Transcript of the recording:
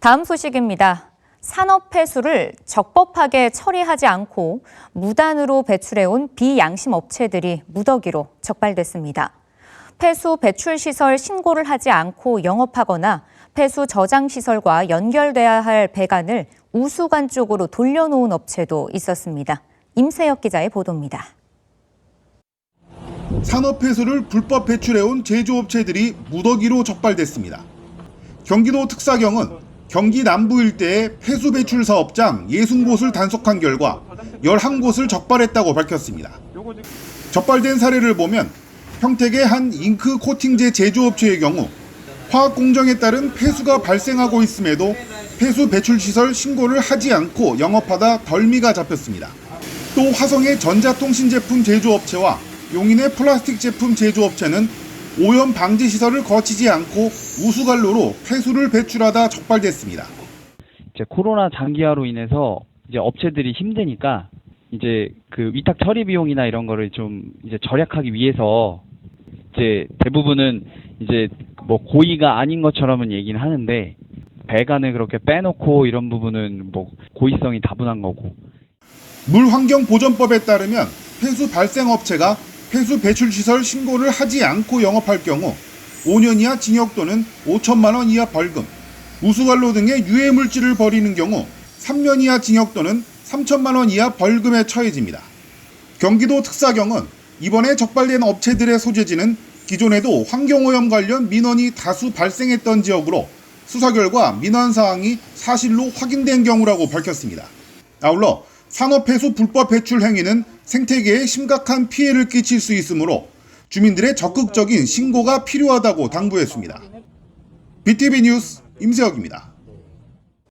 다음 소식입니다. 산업 폐수를 적법하게 처리하지 않고 무단으로 배출해온 비양심 업체들이 무더기로 적발됐습니다. 폐수 배출 시설 신고를 하지 않고 영업하거나 폐수 저장 시설과 연결돼야 할 배관을 우수관 쪽으로 돌려놓은 업체도 있었습니다. 임세혁 기자의 보도입니다. 산업 폐수를 불법 배출해온 제조업체들이 무더기로 적발됐습니다. 경기도 특사경은 경기 남부 일대의 폐수 배출 사업장 60곳을 단속한 결과 11곳을 적발했다고 밝혔습니다. 적발된 사례를 보면 평택의 한 잉크 코팅제 제조업체의 경우 화학 공정에 따른 폐수가 발생하고 있음에도 폐수 배출 시설 신고를 하지 않고 영업하다 덜미가 잡혔습니다. 또 화성의 전자통신 제품 제조업체와 용인의 플라스틱 제품 제조업체는 오염 방지 시설을 거치지 않고 우수관로로 폐수를 배출하다 적발됐습니다. 이제 코로나 장기화로 인해서 이제 업체들이 힘드니까 이제 그 위탁 처리 비용이나 이런 거를 좀 이제 절약하기 위해서 이제 대부분은 이제 뭐 고의가 아닌 것처럼은 얘기는 하는데 배관을 그렇게 빼놓고 이런 부분은 뭐 고의성이 다분한 거고 물환경보전법에 따르면 폐수 발생 업체가 폐수 배출 시설 신고를 하지 않고 영업할 경우 5년 이하 징역 또는 5천만 원 이하 벌금, 우수관로 등의 유해 물질을 버리는 경우 3년 이하 징역 또는 3천만 원 이하 벌금에 처해집니다. 경기도 특사경은 이번에 적발된 업체들의 소재지는 기존에도 환경오염 관련 민원이 다수 발생했던 지역으로 수사 결과 민원 사항이 사실로 확인된 경우라고 밝혔습니다. 아울러 산업폐수 불법 배출 행위는 생태계에 심각한 피해를 끼칠 수 있으므로 주민들의 적극적인 신고가 필요하다고 당부했습니다. BTV 뉴스 임세혁입니다.